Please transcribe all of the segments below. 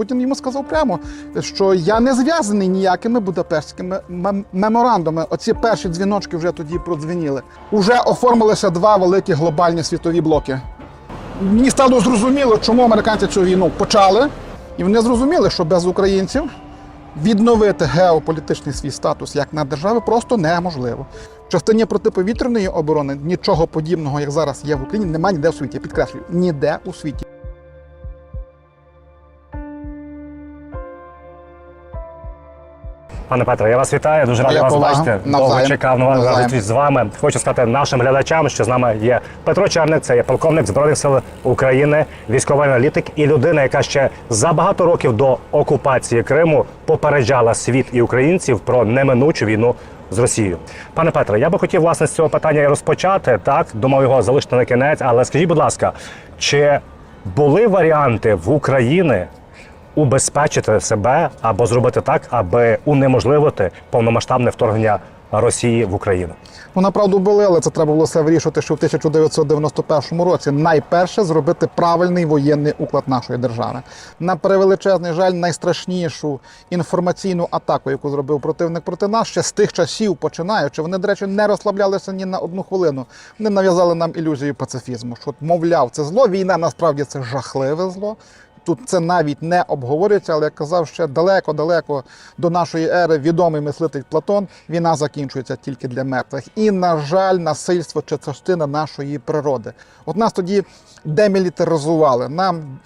Путін йому сказав прямо, що я не зв'язаний ніякими будапештськими мем- меморандумами. Оці перші дзвіночки вже тоді продзвеніли. Уже оформилися два великі глобальні світові блоки. Мені стало зрозуміло, чому американці цю війну почали, і вони зрозуміли, що без українців відновити геополітичний свій статус як на держави просто неможливо. Частині протиповітряної оборони нічого подібного, як зараз є в Україні, немає ніде у світі. Підкреслюю, ніде у світі. Пане Петре, я вас вітаю. Дуже радий вас бачити. Довго чекав на вас на зустріч з вами. Хочу сказати нашим глядачам, що з нами є Петро Черник, це є полковник Збройних сил України, військовий аналітик і людина, яка ще за багато років до окупації Криму попереджала світ і українців про неминучу війну. З Росією, пане Петре, я би хотів власне з цього питання і розпочати. Так думав його залишити на кінець. Але скажіть, будь ласка, чи були варіанти в Україні убезпечити себе або зробити так, аби унеможливити повномасштабне вторгнення Росії в Україну. Ну, направду були, але це треба було все вирішити, що в 1991 році найперше зробити правильний воєнний уклад нашої держави. На превеличезний жаль, найстрашнішу інформаційну атаку, яку зробив противник проти нас, ще з тих часів починаючи. Вони, до речі, не розслаблялися ні на одну хвилину. Вони нав'язали нам ілюзію пацифізму. Що, мовляв, це зло. Війна насправді це жахливе зло. Тут це навіть не обговорюється, але як казав ще далеко-далеко до нашої ери відомий мислитель Платон, війна закінчується тільки для мертвих. І, на жаль, насильство це частина нашої природи. От нас тоді демілітаризували. Нам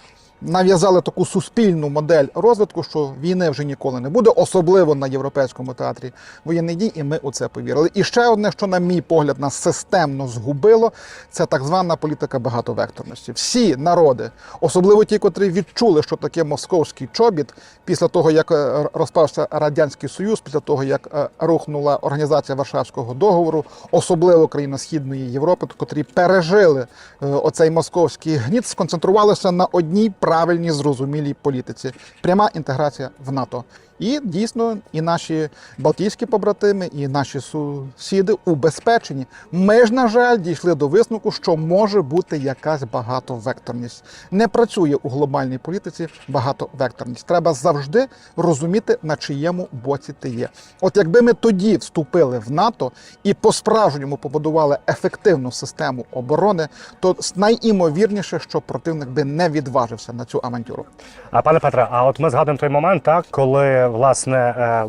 нав'язали таку суспільну модель розвитку, що війни вже ніколи не буде, особливо на європейському театрі воєнних дій, і ми у це повірили. І ще одне, що, на мій погляд, нас системно згубило, це так звана політика багатовекторності. Всі народи, особливо ті, котрі відчули, що таке московський чобіт, після того як е, розпався радянський союз, після того як е, рухнула організація Варшавського договору, особливо країни Східної Європи, котрі пережили е, оцей московський гніт, сконцентрувалися на одній правильній зрозумілій політиці пряма інтеграція в НАТО. І дійсно, і наші балтійські побратими, і наші сусіди убезпечені. Ми ж, на жаль, дійшли до висновку, що може бути якась багатовекторність. Не працює у глобальній політиці багатовекторність. Треба завжди розуміти, на чиєму боці ти є. От якби ми тоді вступили в НАТО і по-справжньому побудували ефективну систему оборони, то найімовірніше, що противник би не відважився на цю авантюру. А пане Петре, а от ми згадуємо той момент, так коли власне. е,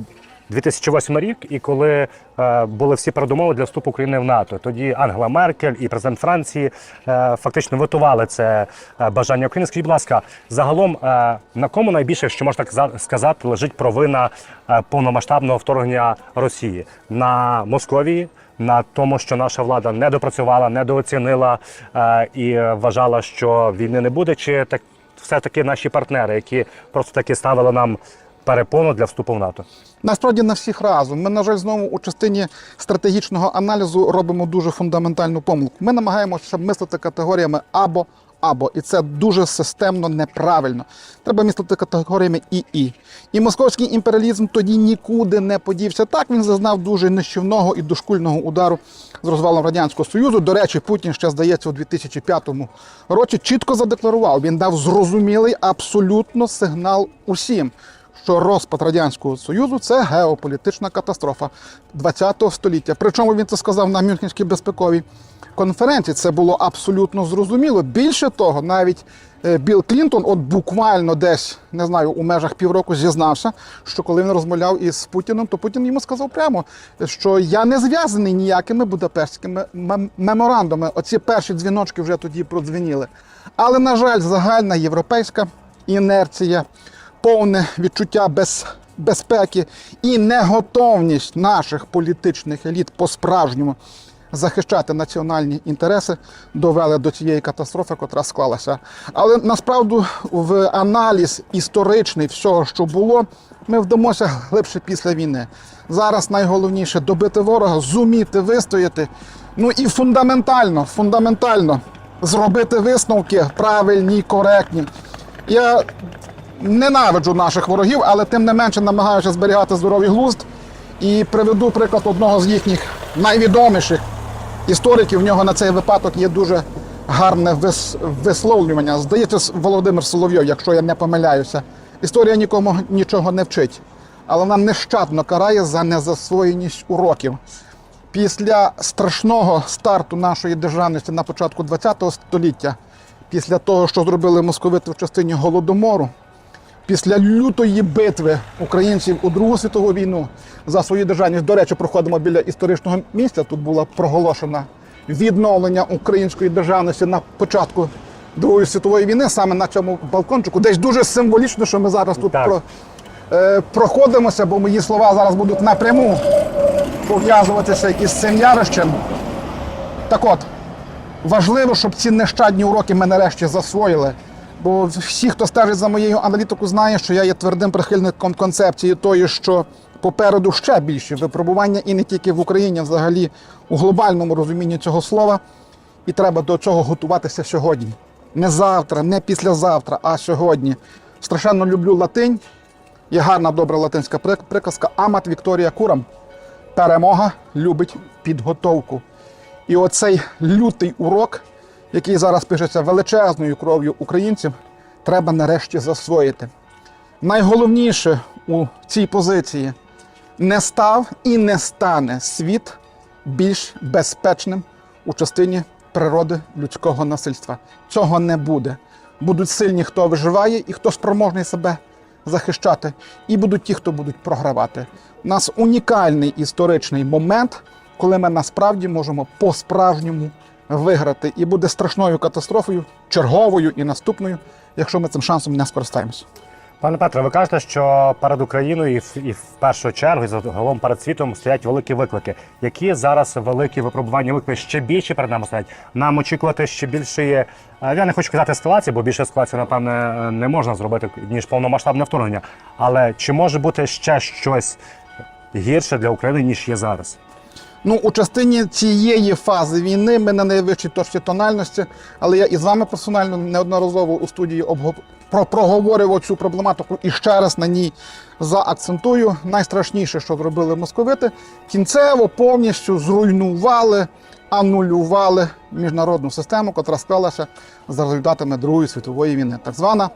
2008 рік, і коли е, були всі передумови для вступу України в НАТО, тоді Ангела Меркель і президент Франції е, фактично витували це е, бажання України. Скажіть, будь ласка, загалом е, на кому найбільше, що можна так за- сказати, лежить провина е, повномасштабного вторгнення Росії на Московії, на тому, що наша влада не допрацювала, недооцінила е, і вважала, що війни не буде, чи так все-таки наші партнери, які просто таки ставили нам перепону для вступу в НАТО. Насправді на всіх разом. Ми, на жаль, знову у частині стратегічного аналізу робимо дуже фундаментальну помилку. Ми намагаємося мислити категоріями або. Або і це дуже системно неправильно. Треба мислити категоріями і і. І московський імперіалізм тоді нікуди не подівся. Так він зазнав дуже нищівного і дошкульного удару з розвалом радянського союзу. До речі, Путін ще здається у 2005 році чітко задекларував. Він дав зрозумілий абсолютно сигнал усім що розпад радянського союзу це геополітична катастрофа ХХ століття. Причому він це сказав на Мюнхенській безпековій конференції. Це було абсолютно зрозуміло. Більше того, навіть е, Білл Клінтон, от буквально десь не знаю, у межах півроку зізнався, що коли він розмовляв із Путіним, то Путін йому сказав прямо, що я не зв'язаний ніякими будапештськими мем- меморандумами. Оці перші дзвіночки вже тоді продзвеніли. Але на жаль, загальна європейська інерція повне відчуття без, безпеки і неготовність наших політичних еліт по-справжньому захищати національні інтереси довели до цієї катастрофи, котра склалася. Але насправді в аналіз історичний всього, що було, ми вдамося глибше після війни. Зараз найголовніше добити ворога, зуміти вистояти. Ну і фундаментально, фундаментально зробити висновки правильні, коректні. Я ненавиджу наших ворогів, але тим не менше намагаюся зберігати здоровий глузд. І приведу приклад одного з їхніх найвідоміших істориків. В нього на цей випадок є дуже гарне вис- висловлювання. Здається, Володимир Соловйов, якщо я не помиляюся. Історія нікому нічого не вчить, але вона нещадно карає за незасвоєність уроків. Після страшного старту нашої державності на початку ХХ століття, після того, що зробили московити в частині голодомору, після лютої битви українців у Другу світову війну за свою державність, до речі, проходимо біля історичного місця. Тут було проголошено відновлення української державності на початку Другої світової війни, саме на цьому балкончику. Десь дуже символічно, що ми зараз тут Так. про, е, проходимося, бо мої слова зараз будуть напряму пов'язуватися із цим ярищем. Так от, важливо, щоб ці нещадні уроки ми нарешті засвоїли. Бо всі, хто стежить за моєю аналітикою, знає, що я є твердим прихильником концепції тої, що попереду ще більші випробування, і не тільки в Україні, а взагалі у глобальному розумінні цього слова. І треба до цього готуватися сьогодні. Не завтра, не післязавтра, а сьогодні. Страшенно люблю латинь. Є гарна добра латинська приказка Амат Вікторія Курам. Перемога любить підготовку. І оцей лютий урок, який зараз пишеться величезною кров'ю українців, треба нарешті засвоїти. Найголовніше у цій позиції не став і не стане світ більш безпечним у частині природи людського насильства. Цього не буде. Будуть сильні, хто виживає і хто спроможний себе захищати, і будуть ті, хто будуть програвати. У нас унікальний історичний момент, коли ми насправді можемо по-справжньому виграти. І буде страшною катастрофою, черговою і наступною, якщо ми цим шансом не скористаємося. Пане Петре, ви кажете, що перед Україною і в, першу чергу, і загалом перед світом стоять великі виклики. Які зараз великі випробування виклики ще більше перед нами стоять? Нам очікувати ще більшої, е, я не хочу казати ескалації, бо більше ескалації, напевне, не можна зробити, ніж повномасштабне вторгнення. Але чи може бути ще щось гірше для України, ніж є зараз? Ну, у частині цієї фази війни ми на найвищій точці тональності, але я і з вами персонально неодноразово у студії обго- про проговорював цю проблематику і ще раз на ній заакцентую. Найстрашніше, що зробили московити, кінцево повністю зруйнували, анулювали міжнародну систему, котра склалася за результатами Другої світової війни, так звана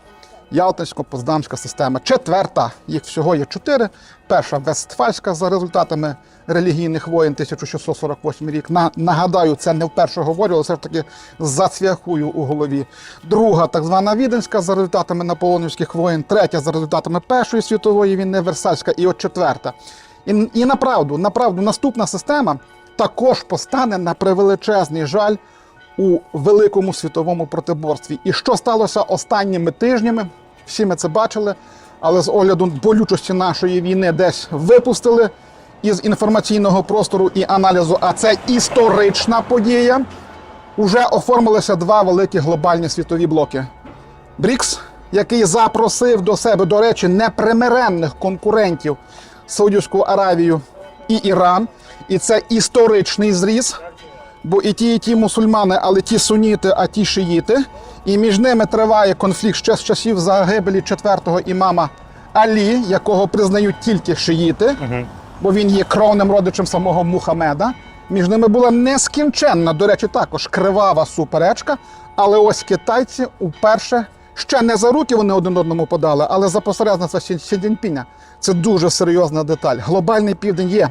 Ялтинсько-Поздамська система. Четверта, їх всього є чотири. Перша Вестфальська за результатами релігійних воєн 1648 рік. На, нагадаю, це не вперше говорю, але все ж таки зацвяхую у голові. Друга, так звана Віденська за результатами наполеонівських воєн. Третя за результатами Першої світової війни, Версальська, і от четверта. І, і направду, направду, наступна система також постане на превеличезний жаль у великому світовому протиборстві. І що сталося останніми тижнями? Всі ми це бачили, але з огляду болючості нашої війни десь випустили із інформаційного простору і аналізу. А це історична подія. Уже оформилися два великі глобальні світові блоки. БРІКС, який запросив до себе, до речі, непримиренних конкурентів Саудівську Аравію і Іран. І це історичний зріз. Бо і ті, і ті мусульмани, але ті суніти, а ті шиїти. І між ними триває конфлікт ще з часів загибелі четвертого імама Алі, якого признають тільки шиїти, бо він є кровним родичем самого Мухаммеда. Між ними була нескінченна, до речі, також кривава суперечка. Але ось китайці уперше ще не за руки вони один одному подали, але за посередництва Сі Сі Цзіньпіня. Це дуже серйозна деталь. Глобальний південь є.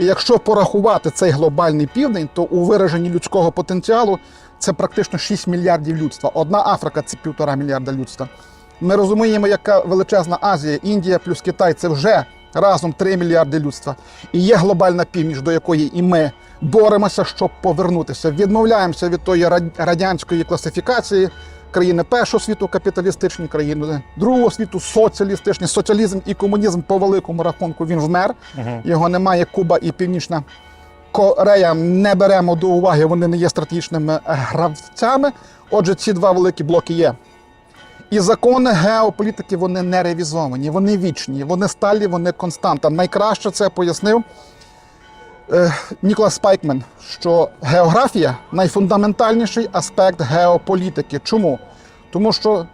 І якщо порахувати цей глобальний південь, то у вираженні людського потенціалу це практично 6 мільярдів людства. Одна Африка це півтора мільярда людства. Ми розуміємо, яка величезна Азія, Індія плюс Китай це вже разом 3 мільярди людства. І є глобальна північ, до якої і ми боремося, щоб повернутися. Відмовляємося від тої радянської класифікації. Країни першого світу капіталістичні, країни другого світу соціалістичні. Соціалізм і комунізм по великому рахунку він вмер. Його немає Куба і Північна Корея не беремо до уваги, вони не є стратегічними гравцями. Отже, ці два великі блоки є. І закони геополітики вони не ревізовані, вони вічні, вони сталі, вони константа. Найкраще це пояснив е, Ніколас Спайкмен, що географія найфундаментальніший аспект геополітики. Чому? Тому що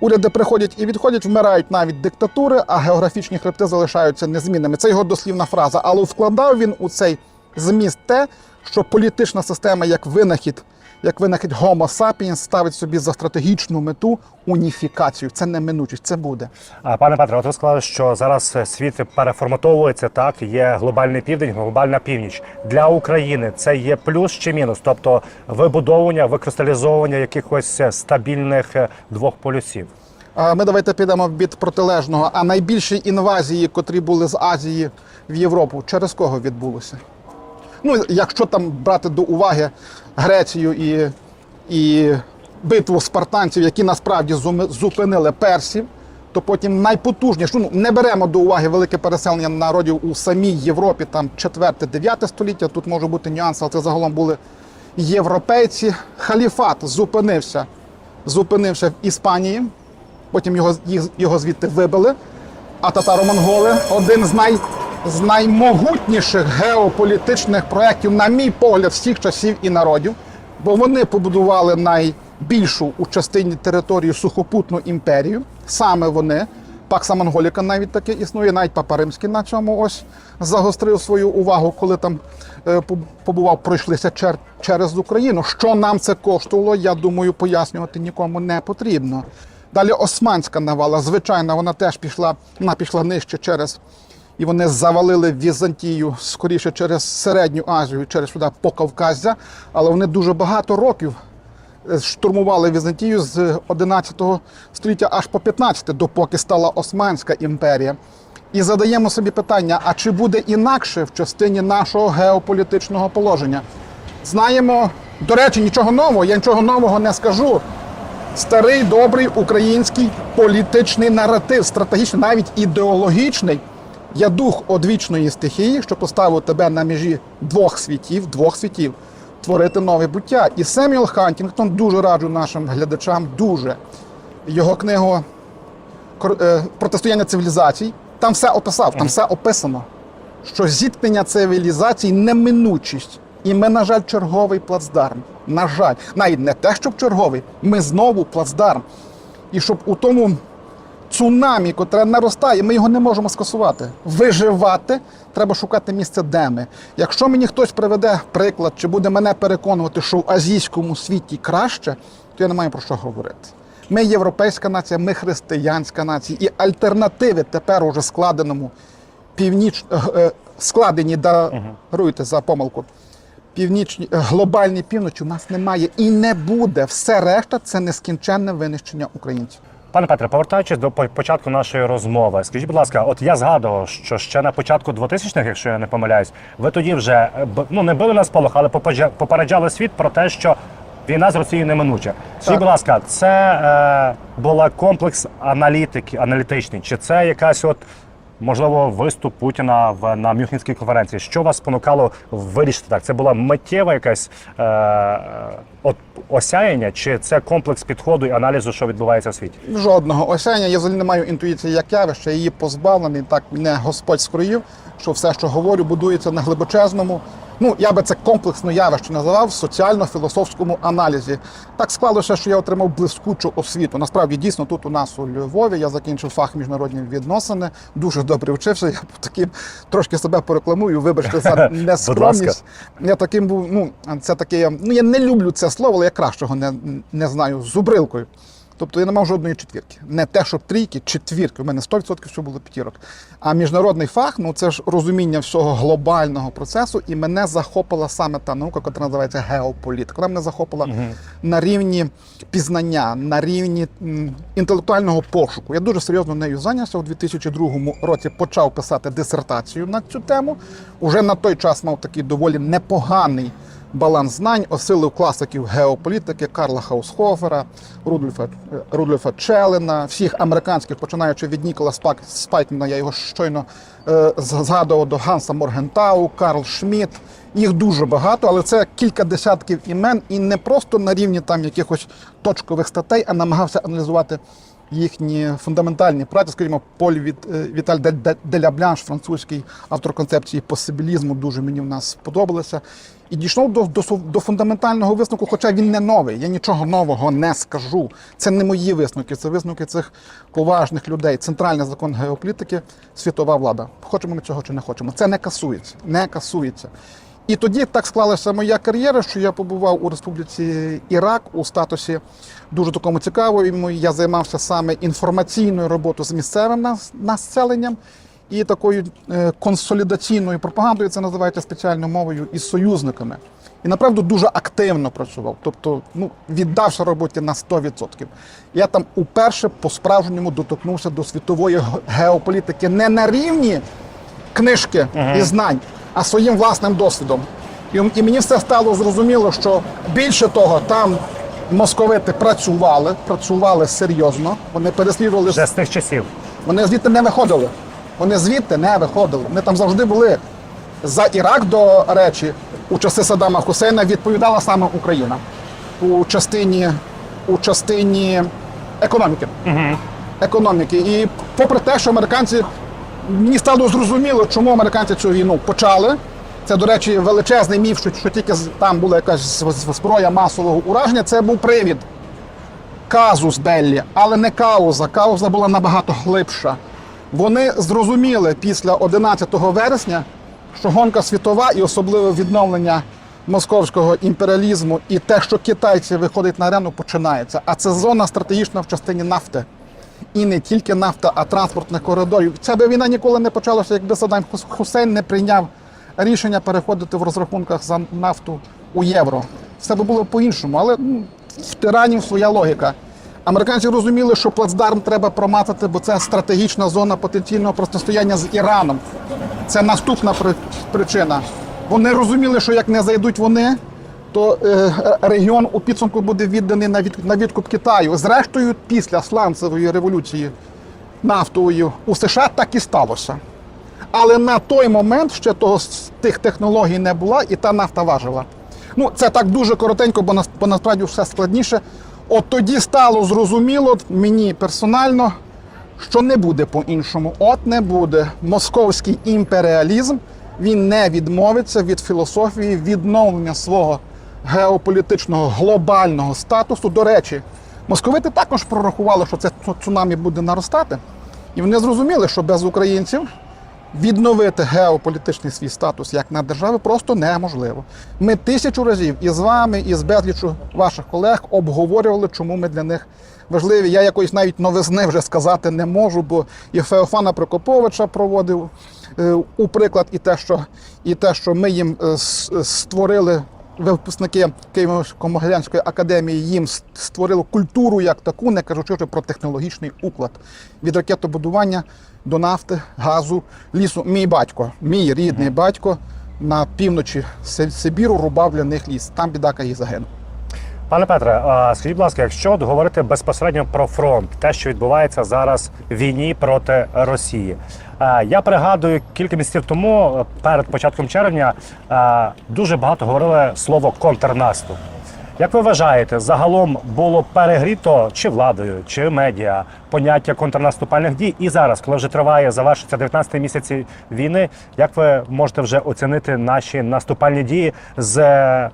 уряди приходять і відходять, вмирають навіть диктатури, а географічні хребти залишаються незмінними. Це його дослівна фраза. Але вкладав він у цей зміст те, що політична система як винахід як винахід Homo sapiens ставить собі за стратегічну мету уніфікацію. Це неминучість, це буде. А пане Петре, от ви сказали, що зараз е, світ переформатовується. Так, є глобальний південь, глобальна північ для України. Це є плюс чи мінус, тобто вибудовування, викристалізовування якихось е, стабільних е, двох полюсів. Ми давайте підемо від протилежного. А найбільші інвазії, котрі були з Азії в Європу, через кого відбулося? Ну, якщо там брати до уваги Грецію і, і битву спартанців, які насправді зупинили персів, то потім найпотужніше, ну не беремо до уваги велике переселення народів у самій Європі, там 4-9 століття. Тут може бути нюанс, але це загалом були європейці. Халіфат зупинився, зупинився в Іспанії. Потім його, його звідти вибили. А татаро-монголи один з, най, з наймогутніших геополітичних проєктів, на мій погляд, всіх часів і народів, бо вони побудували найбільшу у частині території сухопутну імперію. Саме вони. Пакса Монголіка навіть таке існує, навіть Папа Римський на цьому ось загострив свою увагу, коли там е, побував, пройшлися чер- через Україну. Що нам це коштувало, я думаю, пояснювати нікому не потрібно. Далі Османська навала, звичайно, вона теж пішла, вона пішла нижче через. І вони завалили Візантію скоріше через Середню Азію, через сюди по Кавказя. Але вони дуже багато років е, штурмували Візантію з 11 століття аж по 15, допоки стала Османська імперія. І задаємо собі питання: а чи буде інакше в частині нашого геополітичного положення? Знаємо, до речі, нічого нового, я нічого нового не скажу. Старий добрий український політичний наратив, стратегічний, навіть ідеологічний. Я дух одвічної стихії, що поставив тебе на межі двох світів, двох світів, творити нове буття. І Семюел Хантінгтон дуже раджу нашим глядачам, дуже його книгу е, Протистояння цивілізацій. Там все описав, там все описано. Що зіткнення цивілізацій неминучість. І ми, на жаль, черговий плацдарм. На жаль, навіть не те, щоб черговий, ми знову плацдарм. І щоб у тому цунамі, котре наростає, ми його не можемо скасувати. Виживати треба шукати місце, де ми. Якщо мені хтось приведе приклад, чи буде мене переконувати, що в азійському світі краще, то я не маю про що говорити. Ми європейська нація, ми християнська нація, і альтернативи тепер уже складеному північ е, е, складені даруйте за помилку. Північні е, глобальній півночі у нас немає і не буде. Все решта це нескінченне винищення українців. Пане Петре, повертаючись до початку нашої розмови, скажіть, будь ласка, от я згадував, що ще на початку 2000-х, якщо я не помиляюсь, ви тоді вже е, ну не били на сполох, але попереджали світ про те, що війна з Росією неминуча. Скажіть, будь ласка, це е, була комплекс аналітики, аналітичний, чи це якась от можливо виступ Путіна в на Мюнхенській конференції? Що вас спонукало вирішити так? Це була миттєва якась е, е, от осяяння, чи це комплекс підходу і аналізу, що відбувається в світі? Жодного осяяння. Я взагалі не маю інтуїції як явище, її позбавлений. Так мене Господь скроїв, що все, що говорю, будується на глибочезному. Ну, я би це комплексно явище називав соціально-філософському аналізі. Так склалося, що я отримав блискучу освіту. Насправді, дійсно, тут у нас у Львові я закінчив фах міжнародні відносини, дуже добре вчився. Я таким трошки себе порекламую. Вибачте за нескромність. Я таким був. Ну це таке. Ну я не люблю це слово, але я кращого не, не знаю. Зубрилкою. Тобто я не мав жодної четвірки. Не те, щоб трійки, четвірки. У мене 100% все було п'ятірок. А міжнародний фах ну це ж розуміння всього глобального процесу, і мене захопила саме та наука, яка називається геополітика. Вона мене захопила на рівні пізнання, на рівні інтелектуального пошуку. Я дуже серйозно нею зайнявся у 2002 році. Почав писати дисертацію на цю тему. Уже на той час мав такий доволі непоганий баланс знань, осилив класиків геополітики Карла Хаусхофера, Рудольфа, Рудольфа Челена, всіх американських, починаючи від Нікола Спак, я його щойно е, згадував до Ганса Моргентау, Карл Шмідт. Їх дуже багато, але це кілька десятків імен, і не просто на рівні там якихось точкових статей, а намагався аналізувати їхні фундаментальні праці, скажімо, Поль е, Віталь Деляблянш, французький автор концепції посибілізму, дуже мені в нас сподобалося. І дійшов до, до, до фундаментального висновку, хоча він не новий. Я нічого нового не скажу. Це не мої висновки, це висновки цих поважних людей. Центральний закон геополітики, світова влада. Хочемо ми цього чи не хочемо. Це не касується. Не касується. І тоді так склалася моя кар'єра, що я побував у Республіці Ірак у статусі дуже такому цікавому. Я займався саме інформаційною роботою з місцевим населенням і такою е, консолідаційною пропагандою, це називається спеціальною мовою, із союзниками. І направду дуже активно працював, тобто ну, віддався роботі на 100%. Я там уперше по-справжньому доторкнувся до світової геополітики не на рівні книжки і знань, а своїм власним досвідом. І, і мені все стало зрозуміло, що більше того, там московити працювали, працювали серйозно. Вони переслідували Вже з тих часів. вони звідти не виходили. Вони звідти не виходили. Вони там завжди були. За Ірак, до речі, у часи Саддама Хусейна відповідала саме Україна у частині, у частині економіки. економіки. І попри те, що американці мені стало зрозуміло, чому американці цю війну почали. Це, до речі, величезний міф, що, що тільки там була якась зброя масового ураження. Це був привід казус Беллі, але не кауза. Кауза була набагато глибша. Вони зрозуміли після 11 вересня, що гонка світова і особливо відновлення московського імперіалізму і те, що китайці виходять на арену, починається. А це зона стратегічна в частині нафти. І не тільки нафта, а транспортних коридорів. Ця би війна ніколи не почалася, якби Саддам Хусейн не прийняв рішення переходити в розрахунках за нафту у євро. Все би було по-іншому, але ну, в тиранів своя логіка. Американці розуміли, що плацдарм треба промацати, бо це стратегічна зона потенційного протистояння з Іраном. Це наступна при- причина. Вони розуміли, що як не зайдуть вони, то е, регіон у підсумку буде відданий на, від, на відкуп Китаю. Зрештою, після сланцевої революції нафтової у США так і сталося. Але на той момент ще того, тих технологій не було, і та нафта важила. Ну, це так дуже коротенько, бо, бо насправді все складніше. От тоді стало зрозуміло мені персонально, що не буде по-іншому. От не буде. Московський імперіалізм він не відмовиться від філософії відновлення свого геополітичного глобального статусу. До речі, московити також прорахували, що це цунамі буде наростати. І вони зрозуміли, що без українців відновити геополітичний свій статус як на держави просто неможливо. Ми тисячу разів і з вами, і з безлічу ваших колег обговорювали, чому ми для них важливі. Я якоїсь навіть новизни вже сказати не можу, бо і Феофана Прокоповича проводив е, у приклад, і те, що, і те, що ми їм е, створили. Випускники Києво-Могилянської академії їм створили культуру як таку, не кажучи вже про технологічний уклад від ракетобудування до нафти, газу, лісу. Мій батько, мій рідний батько на півночі Си- Сибіру рубав для них ліс. Там бідака і загинув. Пане Петре, скажіть, будь ласка, якщо говорити безпосередньо про фронт, те, що відбувається зараз в війні проти Росії. Я пригадую кілька місяців тому, перед початком червня, дуже багато говорили слово контрнаступ. Як ви вважаєте, загалом було перегріто чи владою, чи медіа поняття контрнаступальних дій? І зараз, коли вже триває, завершиться 19 місяці війни, як ви можете вже оцінити наші наступальні дії з е,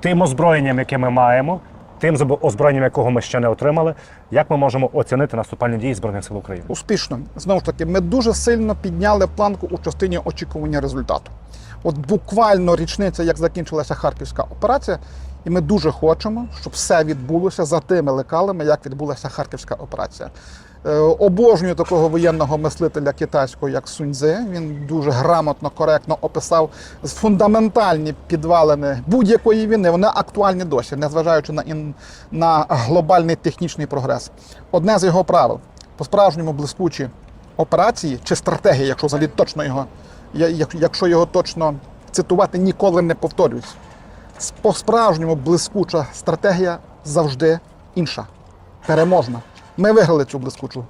тим озброєнням, яке ми маємо, тим озброєнням, якого ми ще не отримали, як ми можемо оцінити наступальні дії Збройних сил України? Успішно. Знову ж таки, ми дуже сильно підняли планку у частині очікування результату. От буквально річниця, як закінчилася харківська операція, і ми дуже хочемо, щоб все відбулося за тими лекалами, як відбулася харківська операція. Е, Обожнюю такого воєнного мислителя китайського, як Суньцзи. Він дуже грамотно, коректно описав фундаментальні підвалини будь-якої війни. Вони актуальні досі, незважаючи на, ін... на глобальний технічний прогрес. Одне з його правил по-справжньому блискучі операції чи стратегії, якщо взагалі точно його, якщо його точно цитувати, ніколи не повторююсь. По-справжньому блискуча стратегія завжди інша, переможна. Ми виграли цю блискучу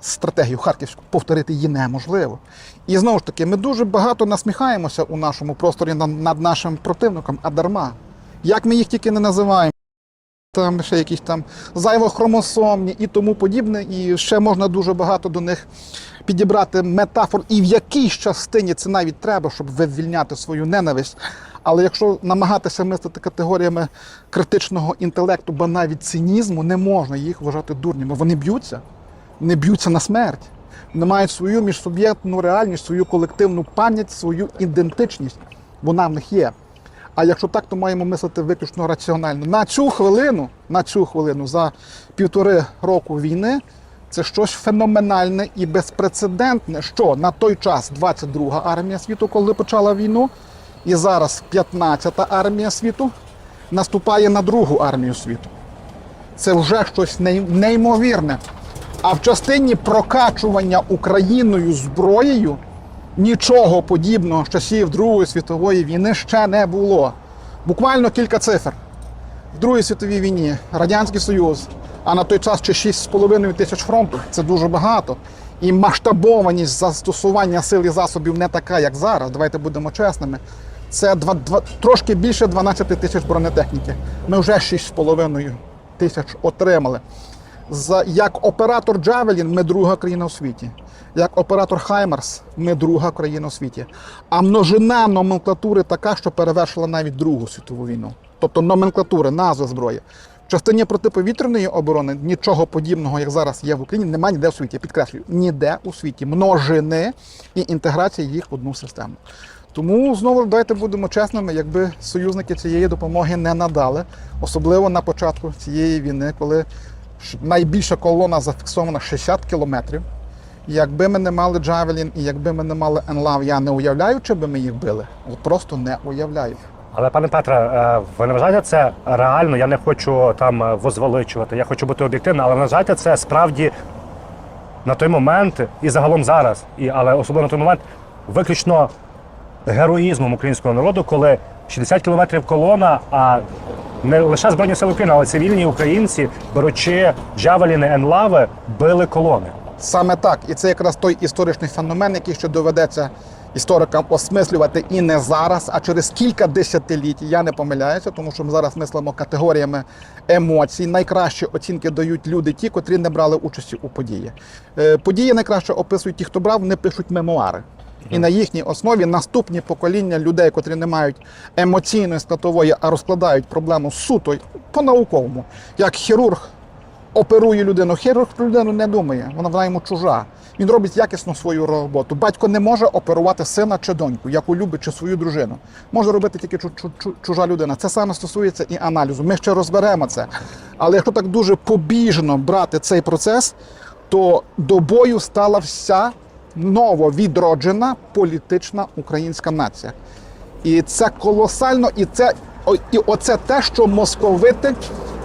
стратегію харківську, повторити її неможливо. І знову ж таки, ми дуже багато насміхаємося у нашому просторі над нашим противником, а дарма. Як ми їх тільки не називаємо, там ще якісь там зайвохромосомні і тому подібне, і ще можна дуже багато до них підібрати метафор, і в якій частині це навіть треба, щоб вивільняти свою ненависть. Але якщо намагатися мислити категоріями критичного інтелекту, ба навіть цинізму, не можна їх вважати дурнями. Вони б'ються, не б'ються на смерть. Вони мають свою міжсуб'єктну реальність, свою колективну пам'ять, свою ідентичність. вона в них є. А якщо так, то маємо мислити виключно раціонально. На цю хвилину, на цю хвилину за півтори року війни це щось феноменальне і безпрецедентне, що на той час 22-га армія світу, коли почала війну, і зараз 15-та армія світу наступає на другу армію світу. Це вже щось неймовірне. А в частині прокачування Україною зброєю нічого подібного з часів Другої світової війни ще не було. Буквально кілька цифр. В Другій світовій війні Радянський Союз, а на той час ще 6,5 тисяч фронту це дуже багато. І масштабованість застосування сил і засобів не така, як зараз. Давайте будемо чесними. Це два, два, трошки більше 12 тисяч бронетехніки. Ми вже 6,5 тисяч отримали. За, як оператор Джавелін ми друга країна у світі. Як оператор Хаймерс ми друга країна у світі. А множина номенклатури така, що перевершила навіть Другу світову війну. Тобто номенклатури, назви зброї. В частині протиповітряної оборони нічого подібного, як зараз є в Україні, немає ніде у світі. Підкреслюю, ніде у світі. Множини і інтеграція їх в одну систему. Тому знову давайте будемо чесними, якби союзники цієї допомоги не надали, особливо на початку цієї війни, коли найбільша колона зафіксована 60 кілометрів. Якби ми не мали Джавелін і якби ми не мали Енлав, я не уявляю, чи би ми їх били. От просто не уявляю. Але пане Петре, е, ви не вважаєте це реально? Я не хочу там е, возвеличувати, я хочу бути об'єктивним, але вважаєте це справді на той момент і загалом зараз, і, але особливо на той момент виключно героїзмом українського народу, коли 60 кілометрів колона, а не лише Збройні сили України, але цивільні українці, беручи джавеліни енлави, били колони. Саме так, і це якраз той історичний феномен, який ще доведеться історикам осмислювати і не зараз, а через кілька десятиліть. Я не помиляюся, тому що ми зараз мислимо категоріями емоцій. Найкращі оцінки дають люди, ті, котрі не брали участі у події. Е, Події найкраще описують ті, хто брав, вони пишуть мемуари. І на їхній основі наступні покоління людей, котрі не мають емоційної складової, а розкладають проблему суто по-науковому, як хірург оперує людину. Хірург про людину не думає, вона вона йому чужа. Він робить якісно свою роботу. Батько не може оперувати сина чи доньку, яку любить чи свою дружину. Може робити тільки чу- чу- чу- чужа людина. Це саме стосується і аналізу. Ми ще розберемо це. Але якщо так дуже побіжно брати цей процес, то до бою стала вся нововідроджена політична українська нація. І це колосально, і це і оце те, що московити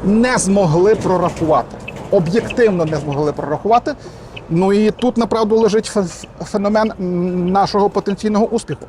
не змогли прорахувати. Об'єктивно не змогли прорахувати. Ну і тут направду лежить фе- феномен нашого потенційного успіху.